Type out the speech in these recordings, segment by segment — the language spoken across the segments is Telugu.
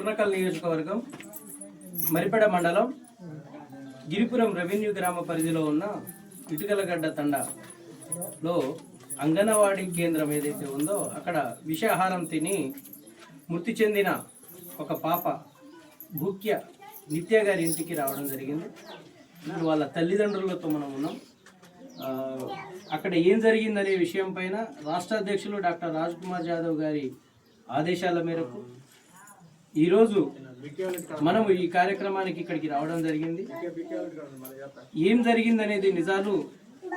కుర్రకల్ నియోజకవర్గం మరిపెడ మండలం గిరిపురం రెవెన్యూ గ్రామ పరిధిలో ఉన్న ఇటుకలగడ్డ తండలో అంగన్వాడీ కేంద్రం ఏదైతే ఉందో అక్కడ విషాహారం తిని మృతి చెందిన ఒక పాప భూక్య నిత్య గారి ఇంటికి రావడం జరిగింది. ఇప్పుడు వాళ్ళ తల్లిదండ్రులతో మనం ఉన్నాం. అక్కడ ఏం జరిగిందనే విషయం పైన రాష్ట్ర అధ్యక్షులు డాక్టర్ రాజ్ కుమార్ యాదవ్ గారి ఆదేశాల మేరకు ఈరోజు మనం ఈ కార్యక్రమానికి ఇక్కడికి రావడం జరిగింది. ఏం జరిగింది అనేది నిజాలు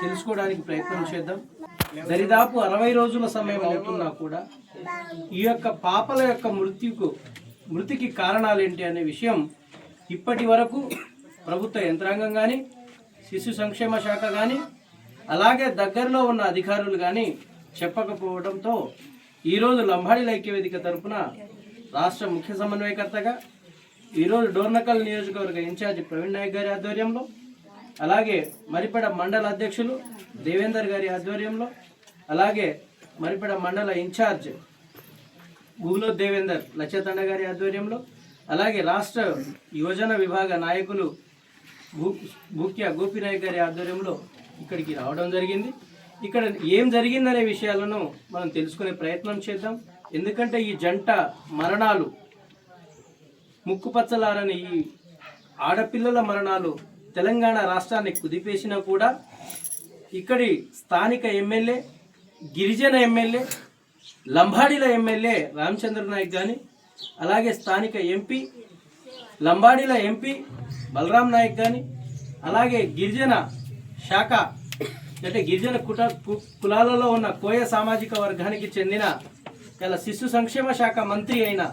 తెలుసుకోవడానికి ప్రయత్నం చేద్దాం. దరిదాపు అరవై రోజుల సమయం అవుతున్నా కూడా ఈ యొక్క పాపల యొక్క మృత్యుకు మృతికి కారణాలు ఏంటి అనే విషయం ఇప్పటి వరకు ప్రభుత్వ యంత్రాంగం కానీ శిశు సంక్షేమ శాఖ కానీ అలాగే దగ్గరలో ఉన్న అధికారులు కానీ చెప్పకపోవడంతో ఈరోజు లంబాడి ఐక్యవేదిక తరపున రాష్ట్ర ముఖ్య సమన్వయకర్తగా ఈరోజు డోర్నకల్ నియోజకవర్గ ఇన్ఛార్జ్ ప్రవీణ్ నాయక్ గారి ఆధ్వర్యంలో అలాగే మరిపెడ మండల అధ్యక్షులు దేవేందర్ గారి ఆధ్వర్యంలో అలాగే మరిపెడ మండల ఇన్ఛార్జ్ గుగులో దేవేందర్ లచ్చతండ గారి ఆధ్వర్యంలో అలాగే రాష్ట్ర యువజన విభాగ నాయకులు భూ భూక్య గోపినాయక్ గారి ఆధ్వర్యంలో ఇక్కడికి రావడం జరిగింది. ఇక్కడ ఏం జరిగిందనే విషయాలను మనం తెలుసుకునే ప్రయత్నం చేద్దాం. ఎందుకంటే ఈ జంట మరణాలు ముక్కుపచ్చలారని ఈ ఆడపిల్లల మరణాలు తెలంగాణ రాష్ట్రాన్ని కుదిపేసినా కూడా ఇక్కడి స్థానిక ఎమ్మెల్యే గిరిజన ఎమ్మెల్యే లంబాడీల ఎమ్మెల్యే రామచంద్ర నాయక్ కానీ అలాగే స్థానిక ఎంపీ లంబాడీల ఎంపీ బలరాం నాయక్ కానీ అలాగే గిరిజన శాఖ అంటే గిరిజన కుట కు- కులాలలో ఉన్న కోయ సామాజిక వర్గానికి చెందిన ఇలా శిశు సంక్షేమ శాఖ మంత్రి అయిన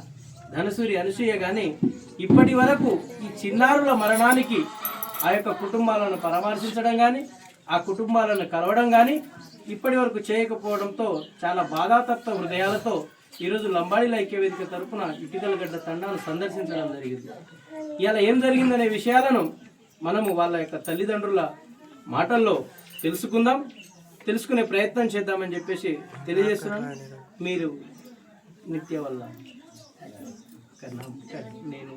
ధనసూరి అనసూయ కానీ ఇప్పటి వరకు ఈ చిన్నారుల మరణానికి ఆ యొక్క కుటుంబాలను పరామర్శించడం కానీ ఆ కుటుంబాలను కలవడం కానీ ఇప్పటి వరకు చేయకపోవడంతో చాలా బాధాతత్వ హృదయాలతో ఈరోజు లంబాడీల ఐక్యవేదిక తరపున ఇటుకలగడ్డ తండాను సందర్శించడం జరిగింది. ఇలా ఏం జరిగిందనే విషయాలను మనము వాళ్ళ యొక్క తల్లిదండ్రుల మాటల్లో తెలుసుకుందాం. తెలుసుకునే ప్రయత్నం చేద్దామని చెప్పేసి తెలియజేస్తున్నాను. మీరు నిత్య వల్ల. కన్నా నేను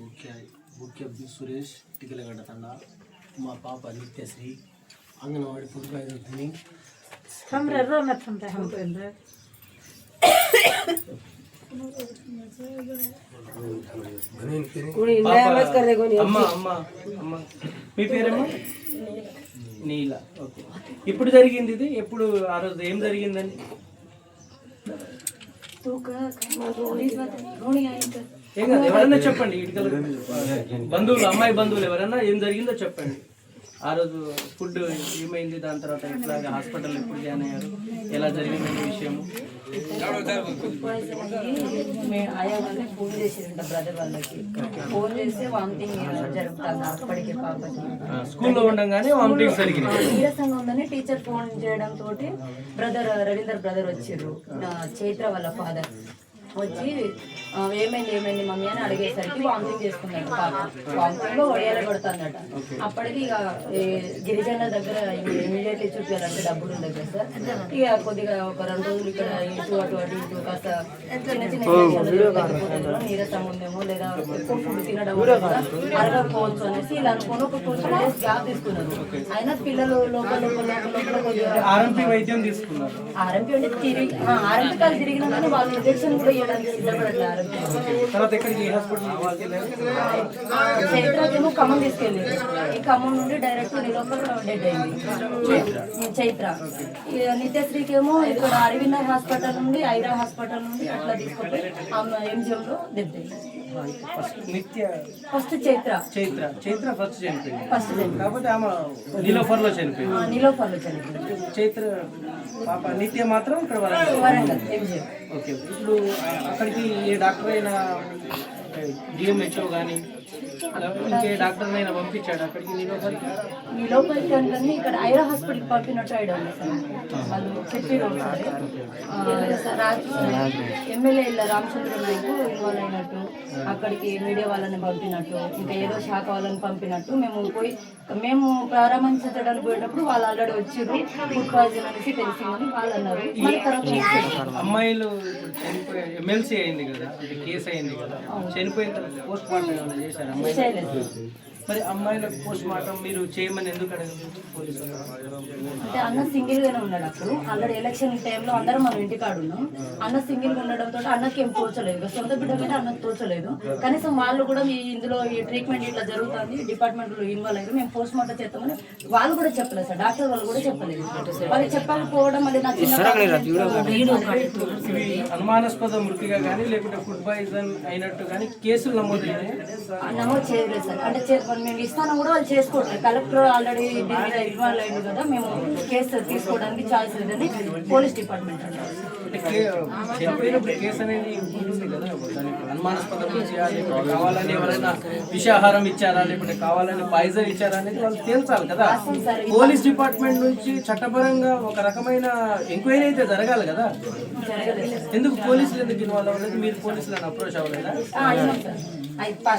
ముఖ్య ముఖ్య సురేష్ టికిలగడ్డ తండ. మా పాప Nithyasri anganwadi food tamte hamre. అమ్మ అమ్మ. అమ్మ మీ పేరేమో నీల. ఓకే. ఇప్పుడు జరిగింది ఇది? ఎప్పుడు ఆ రోజు ఏం జరిగిందండి ఎవరన్నా చెప్పండి బంధువులు అమ్మాయి బంధువులు ఎవరన్నా ఏం జరిగిందో చెప్పండి. ఆ రోజు ఫుడ్ ఏమైంది? దాని తర్వాత ఇట్లాగా హాస్పిటల్ ఎప్పుడు జాయిన్ అయ్యారు? ఎలా జరిగింది ఫోన్ చేసిందంట బ్రదర్ వాళ్ళకి. ఫోన్ చేస్తే వామిటింగ్ జరుగుతుంది? అప్పటికే పాపకి. ఆ, స్కూల్లో ఉండగానే నీరసంగా ఉందని టీచర్ ఫోన్ చేయడం తోటి బ్రదర్ రవీందర్ బ్రదర్ వచ్చిర్రు. నా చైత్ర వాళ్ళ ఫాదర్. వచ్చి ఏమైంది ఏమైంది మమ్మీ అని అడిగేసరికి వామిటింగ్ చేసుకున్నాడు పాప వామిటింగ్లో వడియాల పడుతుందట అప్పటికి ఇక ఈ గిరిజనుల దగ్గర ఇమీడియట్లీ చూపించాలంటే డబ్బులు కదా సార్. ఇక కొద్దిగా ఒక రెండు రోజులు ఇక్కడ ఇటు అటు అటు ఇటు కాస్త చిన్న చిన్న నీరసం ఉందేమో లేదా ఎక్కువ ఫుడ్ తినడం వల్ల అరగకపోవచ్చు అనేసి ఇలా అనుకుని ఒక టూ త్రీ డేస్ గ్యాప్ తీసుకున్నారు. అయినా పిల్లలు లోపల లోపల లోపల లోపల కొద్దిగా ఆర్ఎంపీ వైద్యం తీసుకున్నారు. ఆర్ఎంపీ అంటే తిరిగి ఆర్ఎంపీ కాదు తిరిగినా కానీ వాళ్ళు ఇంజక్షన్ కూడా ఎక్కడికి? హాస్పిటల్ చైత్రకేమో ఖమ్మం తీసుకెళ్ళి. ఈ ఖమ్మం నుండి డైరెక్ట్ నిలోపర్ డెడ్ అయింది. చైత్ర ఈ నిత్యశ్రీకేమో ఇక్కడ అరవింద హాస్పిటల్ నుండి ఐరా హాస్పిటల్ నుండి అట్లా తీసుకుపోయి ఎంజిఎంలో డెడ్ అయింది. First Nithya first Chaitra. Chaitra. Chaitra first చనిపోయింది. ఫస్ట్ చైత్ర కాకపోతే ఆమె నిలోఫర్లో చనిపోయింది. నిలోపర్లో చనిపోయింది. చైత్ర పాప నిత్య మాత్రం ఇక్కడ వరంగల్. వరంగల్ ఎంజిఎం. ఓకే. ఇప్పుడు అక్కడికి ఏ డాక్టర్ అయినా డిఎంహెచ్ఓ కానీ ఇంకే డాక్టర్ పంపించాడు? అక్కడికి ఈ లోపలికి అంటే ఇక్కడ ఐరా హాస్పిటల్ పంపినట్టు ఐడియా ఉంది సార్. వాళ్ళు చెప్పారు ఎమ్మెల్యే ఇలా రామచంద్ర నాయకు ఇన్వాల్వ్ అయినట్టు అక్కడికి మీడియా వాళ్ళని పంపినట్టు ఇంకా ఏదో శాఖ వాళ్ళని పంపినట్టు మేము పోయి మేము ప్రారంభించడానికి పోయేటప్పుడు వాళ్ళు ఆల్రెడీ వచ్చిర్రు. ఫుడ్ పాయిజన్ అనేసి తెలిసిందని వాళ్ళు అన్నారు. అమ్మాయిలు ఎమ్మెల్సీ అయింది కదా కేసు అయింది కదా చనిపోయిన తర్వాత పోస్ట్ మార్టం చేశారు? అమ్మాయి చేయలేదు మరి అమ్మాయిలకు పోస్ట్ మార్టం మీరు చేయమని ఎందుకు అడగలేదు పోలీసులు? అంటే అన్న సింగిల్ గానే ఉన్నాడు అప్పుడు. ఆల్రెడీ ఎలక్షన్ టైంలో అందరం మనం ఇంటికాడ ఉన్నాం అన్న సింగిల్గా ఉండడంతో అన్నకి ఏం తోచలేదు. సొంత బిడ్డ మీద అన్నకు తోచలేదు. కనీసం వాళ్ళు కూడా మీ ఇందులో ఈ ట్రీట్మెంట్ ఇట్లా జరుగుతుంది డిపార్ట్మెంట్లో ఇన్వాల్వ్ అయ్యారు మేము పోస్ట్ మార్టం చేస్తామని వాళ్ళు కూడా చెప్పలేదు సార్. డాక్టర్ వాళ్ళు కూడా చెప్పలేదు. వాళ్ళు చెప్పకపోవడం మళ్ళీ నా చిన్న ఇవి అనుమానాస్పద మృతిగా కానీ లేకుంటే ఫుడ్ పాయిజన్ అయినట్టు కానీ కేసులు నమోదైనాయి నమోదు చేయలేదు సార్. అంటే చే- మరి మేము ఇస్తాను కూడా వాళ్ళు చేసుకోవట్లేదు. కలెక్టర్ ఆల్రెడీ దీని మీద ఇన్వాల్వ్ అయ్యింది కదా మేము కేసు తీసుకోవడానికి ఛాయిస్ లేదని పోలీస్ డిపార్ట్మెంట్ అంటారు. అంటే చేయాలి కావాలని ఎవరైనా విషాహారం ఇచ్చారా లేకుంటే కావాలని పాయిజన్ ఇచ్చారా అనేది వాళ్ళు తేల్చాలి కదా. పోలీస్ డిపార్ట్మెంట్ నుంచి చట్టపరంగా ఒక రకమైన ఎంక్వైరీ అయితే జరగాలి కదా. ఎందుకు పోలీసులు ఎందుకు ఇన్వాల్వ్ అవ్వలేదు? మీరు పోలీసులను అప్రోచ్ అవ్వలేదా?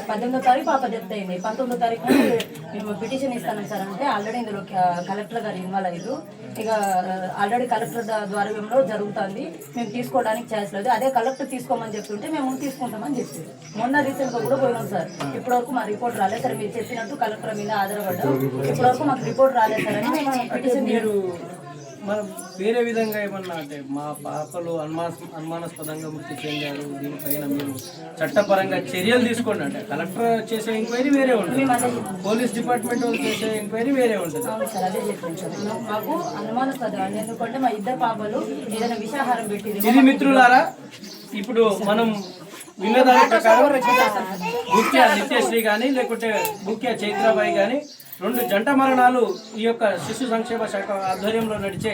పద్దెనిమిదో తారీఖు పాప డెత్ అయింది. పంతొమ్మిదో తారీఖు మేము పిటిషన్ ఇస్తాను సార్ అంటే ఆల్రెడీ ఇందులో కలెక్టర్ గారు ఇన్వాల్వ్ అయ్యారు. ఇక ఆల్రెడీ కలెక్టర్ ద్వారా ద్వారంలో జరుగుతుంది. మేము తీసుకోవడానికి ఛాన్స్ లేదు. అదే కలెక్టర్ తీసుకోమని చెప్తుంటే మేము తీసుకుంటామని చెప్పి మొన్న రీసెంట్గా కూడా పోయినాం సార్. ఇప్పటివరకు మా రిపోర్ట్ రాలేదు సార్. మీరు చెప్పినట్టు కలెక్టర్ మీద ఆధారపడ్డాం ఇప్పటివరకు మాకు రిపోర్ట్ రాలేదు సార్ అని మేము పిటిషన్ మీరు మనం వేరే విధంగా ఏమన్నా అంటే మా పాపలు అనుమాస్ అనుమానాస్పదంగా మృతి చెందారు దీనిపైన మీరు చట్టపరంగా చర్యలు తీసుకోండి. అంటే కలెక్టర్ చేసే ఎంక్వైరీ వేరే ఉంటుంది. పోలీస్ డిపార్ట్మెంట్ వాళ్ళు చేసే ఎంక్వైరీ వేరే ఉంటుంది. మాకు అనుమానాస్పదం అండి. ఎందుకంటే మా ఇద్దరు పాపలు ఏదైనా విషాహారం పెట్టింది ఇది మిత్రులారా ఇప్పుడు మనం విన్న దాని ప్రకారం ముఖ్య నిత్యశ్రీ కానీ లేకుంటే ముఖ్య చైత్రాబాయి కానీ రెండు జంట మరణాలు ఈ యొక్క శిశు సంక్షేమ శాఖ ఆధ్వర్యంలో నడిచే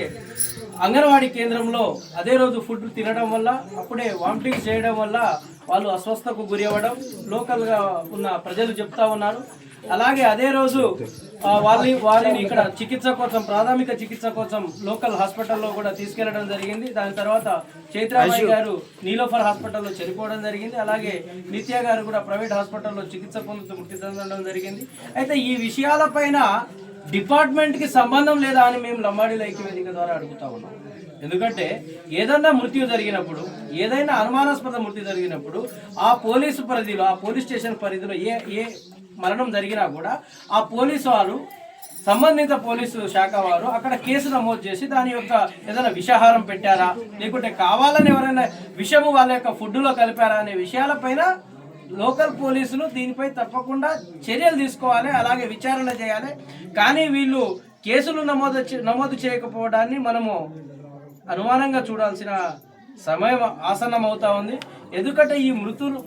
అంగన్వాడీ కేంద్రంలో అదే రోజు ఫుడ్ తినడం వల్ల అప్పుడే వామిటింగ్ చేయడం వల్ల వాళ్ళు అస్వస్థకు గురి అవ్వడం లోకల్గా ఉన్న ప్రజలు చెప్తా ఉన్నారు. అలాగే అదే రోజు వాళ్ళని వారిని ఇక్కడ చికిత్స కోసం ప్రాథమిక చికిత్స కోసం లోకల్ హాస్పిటల్లో కూడా తీసుకెళ్ళడం జరిగింది. దాని తర్వాత చైత్రాబాయి గారు నీలోఫర్ హాస్పిటల్లో చనిపోవడం జరిగింది. అలాగే నిత్య గారు కూడా ప్రైవేట్ హాస్పిటల్లో చికిత్స పొందుతూ మృతి చెందడం జరిగింది. అయితే ఈ విషయాలపైన డిపార్ట్మెంట్కి సంబంధం లేదా అని మేము లంబాడీల ఐక్యవేదిక ద్వారా అడుగుతా ఉన్నాం. ఎందుకంటే ఏదన్నా మృత్యు జరిగినప్పుడు ఏదైనా అనుమానాస్పద మృతి జరిగినప్పుడు ఆ పోలీసు పరిధిలో ఆ పోలీస్ స్టేషన్ పరిధిలో ఏ ఏ మరణం జరిగినా కూడా ఆ పోలీసు వారు సంబంధిత పోలీసు శాఖ వారు అక్కడ కేసు నమోదు చేసి దాని యొక్క ఏదైనా విషాహారం పెట్టారా? లేకుంటే కావాలని ఎవరైనా విషము వాళ్ళ యొక్క ఫుడ్లో కలిపారా అనే విషయాలపైన లోకల్ పోలీసులు దీనిపై తప్పకుండా చర్యలు తీసుకోవాలి అలాగే విచారణ చేయాలి. కానీ వీళ్ళు కేసులు నమోదు నమోదు చేయకపోవడాన్ని మనము అనుమానంగా చూడాల్సిన సమయం ఆసన్నం అవుతా ఉంది ఎందుకంటే ఈ మృతులు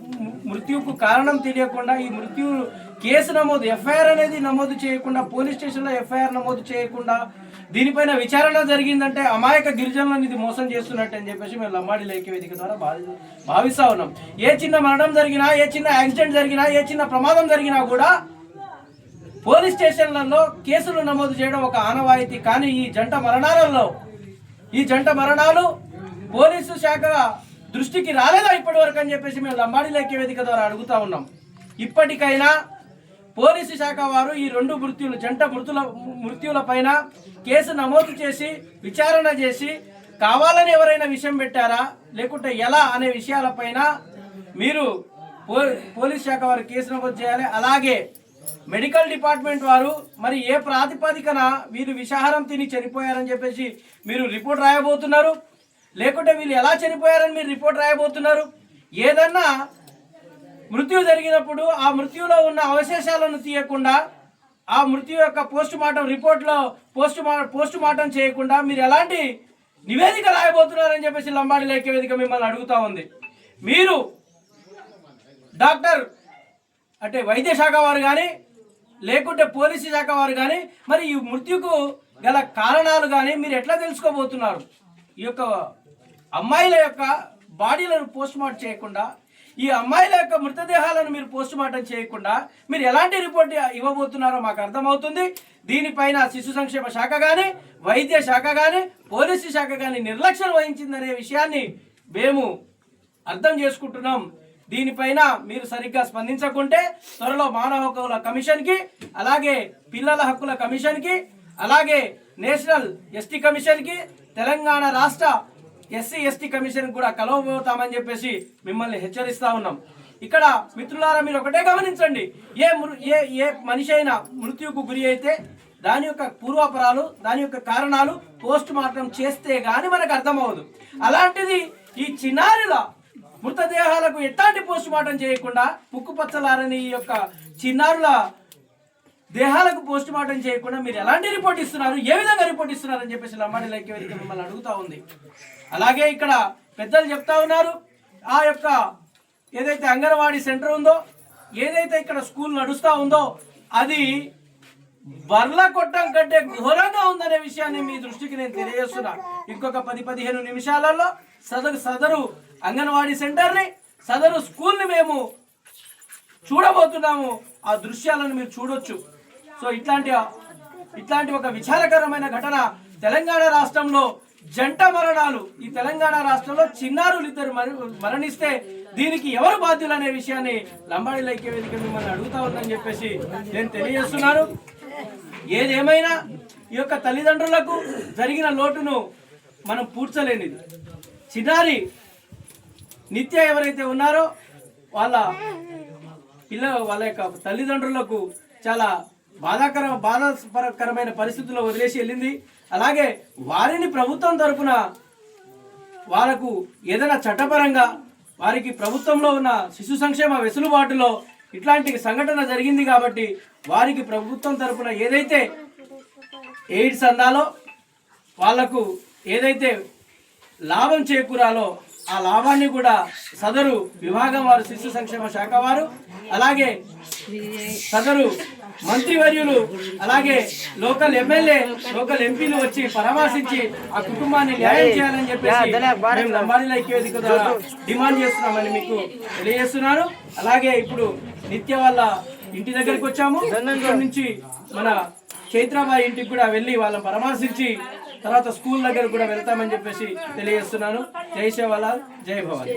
మృత్యుకు కారణం తెలియకుండా ఈ మృత్యు కేసు నమోదు ఎఫ్ఐఆర్ అనేది నమోదు చేయకుండా పోలీస్ స్టేషన్లో ఎఫ్ఐఆర్ నమోదు చేయకుండా దీనిపైన విచారణ జరిగిందంటే అమాయక గిరిజనులను ఇది మోసం చేస్తున్నట్టు అని చెప్పేసి మేము లమ్మాడి లేఖ వేదిక ద్వారా భావి భావిస్తా ఉన్నాం. ఏ చిన్న మరణం జరిగినా ఏ చిన్న యాక్సిడెంట్ జరిగినా ఏ చిన్న ప్రమాదం జరిగినా కూడా పోలీస్ స్టేషన్లలో కేసులు నమోదు చేయడం ఒక ఆనవాయితీ. కానీ ఈ జంట మరణాలలో ఈ జంట మరణాలు పోలీసు శాఖ దృష్టికి రాలేదా ఇప్పటి వరకు అని చెప్పేసి మేము లంబాడి లేఖ్య వేదిక ద్వారా అడుగుతా ఉన్నాం. ఇప్పటికైనా పోలీసు శాఖ వారు ఈ రెండు మృత్యులు జంట మృతుల మృత్యుల పైన కేసు నమోదు చేసి విచారణ చేసి కావాలని ఎవరైనా విషయం పెట్టారా లేకుంటే ఎలా అనే విషయాలపైన మీరు పో పోలీస్ శాఖ వారు కేసు నమోదు చేయాలి. అలాగే మెడికల్ డిపార్ట్మెంట్ వారు మరి ఏ ప్రాతిపదికన వీరు విషాహారం తిని చనిపోయారని చెప్పేసి మీరు రిపోర్ట్ రాయబోతున్నారు. లేకుంటే వీళ్ళు ఎలా చనిపోయారని మీరు రిపోర్ట్ రాయబోతున్నారు? ఏదన్నా మృత్యు జరిగినప్పుడు ఆ మృత్యులో ఉన్న అవశేషాలను తీయకుండా ఆ మృత్యు యొక్క పోస్ట్ మార్టం రిపోర్ట్లో పోస్ట్ పోస్ట్ మార్టం చేయకుండా మీరు ఎలాంటి నివేదిక రాయబోతున్నారని చెప్పేసి లంబాడి లేఖ వేదిక మిమ్మల్ని అడుగుతా ఉంది. మీరు డాక్టర్ అంటే వైద్య శాఖ వారు కానీ లేకుంటే పోలీసు శాఖ వారు కానీ మరి ఈ మృత్యుకు గల కారణాలు కానీ మీరు ఎట్లా తెలుసుకోబోతున్నారు? ఈ యొక్క అమ్మాయిల యొక్క బాడీలను పోస్ట్ మార్టం చేయకుండా ఈ అమ్మాయిల యొక్క మృతదేహాలను మీరు పోస్ట్ మార్టం చేయకుండా మీరు ఎలాంటి రిపోర్ట్ ఇవ్వబోతున్నారో మాకు అర్థమవుతుంది. దీనిపైన శిశు సంక్షేమ శాఖ కానీ వైద్య శాఖ కానీ పోలీసు శాఖ కానీ నిర్లక్ష్యం వహించిందనే విషయాన్ని మేము అర్థం చేసుకుంటున్నాం. దీనిపైన మీరు సరిగ్గా స్పందించకుంటే త్వరలో మానవ హక్కుల కమిషన్కి అలాగే పిల్లల హక్కుల కమిషన్కి అలాగే నేషనల్ ఎస్టీ కమిషన్కి తెలంగాణ రాష్ట్ర ఎస్సీ ఎస్టీ కమిషన్ కూడా కలవబోతామని చెప్పేసి మిమ్మల్ని హెచ్చరిస్తా ఉన్నాం. ఇక్కడ మిత్రులారా మీరు ఒకటే గమనించండి. ఏ మృ- ఏ ఏ మనిషి అయినా మృత్యుకు గురి అయితే దాని యొక్క పూర్వాపరాలు దాని యొక్క కారణాలు పోస్ట్ మార్టం చేస్తే గాని మనకు అర్థమవదు అలాంటిది ఈ చిన్నారుల మృతదేహాలకు ఎట్లాంటి పోస్ట్ మార్టం చేయకుండా ముక్కుపచ్చలారని ఈ యొక్క చిన్నారుల దేహాలకు పోస్ట్ మార్టం చేయకుండా మీరు ఎలాంటి రిపోర్ట్ ఇస్తున్నారు? ఏ విధంగా రిపోర్ట్ ఇస్తున్నారు అని చెప్పేసి లంబాడి లైక్య వేదిక మిమ్మల్ని అడుగుతా ఉంది. అలాగే ఇక్కడ పెద్దలు చెప్తా ఉన్నారు. ఆ యొక్క ఏదైతే అంగన్వాడీ సెంటర్ ఉందో ఏదైతే ఇక్కడ స్కూల్ నడుస్తూ ఉందో అది బర్ల కొట్టం కంటే ఘోరంగా ఉందనే విషయాన్ని మీ దృష్టికి నేను తెలియజేస్తున్నా. ఇంకొక పది పదిహేను నిమిషాలలో సదరు సదరు అంగన్వాడీ సెంటర్ని సదరు స్కూల్ని మేము చూడబోతున్నాము. ఆ దృశ్యాలను మీరు చూడొచ్చు. సో ఇట్లాంటి ఇట్లాంటి ఒక విచారకరమైన ఘటన తెలంగాణ రాష్ట్రంలో జంట మరణాలు. ఈ తెలంగాణ రాష్ట్రంలో చిన్నారులు ఇద్దరు మరణిస్తే దీనికి ఎవరు బాధ్యులు అనే విషయాన్ని లంబాడి లైక్య వేదిక మిమ్మల్ని అడుగుతా ఉందని చెప్పేసి నేను తెలియజేస్తున్నాను. ఏదేమైనా ఈ యొక్క తల్లిదండ్రులకు జరిగిన లోటును మనం పూడ్చలేనిది. చిన్నారి నిత్య ఎవరైతే ఉన్నారో వాళ్ళ పిల్ల వాళ్ళ యొక్క తల్లిదండ్రులకు చాలా బాధాకర బాధాకరమైన పరిస్థితుల్లో వదిలేసి వెళ్ళింది. అలాగే వారిని ప్రభుత్వం తరపున వాళ్ళకు ఏదైనా చట్టపరంగా వారికి ప్రభుత్వంలో ఉన్న శిశు సంక్షేమ వెసులుబాటులో ఇట్లాంటి సంఘటన జరిగింది కాబట్టి వారికి ప్రభుత్వం తరపున ఏదైతే ఎయిడ్స్ అందాలో వాళ్ళకు ఏదైతే లాభం చేకూరాలో ఆ లాభాన్ని కూడా సదరు విభాగం వారు శిశు సంక్షేమ శాఖ వారు అలాగే సదరు మంత్రివర్యులు అలాగే లోకల్ ఎమ్మెల్యే లోకల్ ఎంపీలు వచ్చి పరామర్శించి ఆ కుటుంబాన్ని న్యాయం చేయాలని చెప్పేసి మేము లంబాడీల ఐక్యవేదిక ద్వారా డిమాండ్ చేస్తున్నామని మీకు తెలియజేస్తున్నాను అలాగే ఇప్పుడు నిత్య వాళ్ళ ఇంటి దగ్గరికి వచ్చాము. నుంచి మన చైత్రాబాయి ఇంటికి కూడా వెళ్ళి వాళ్ళని పరామర్శించి తర్వాత స్కూల్ దగ్గర కూడా వెళ్తామని చెప్పేసి తెలియజేస్తున్నాను. జై శివలాల్ జై భవాని.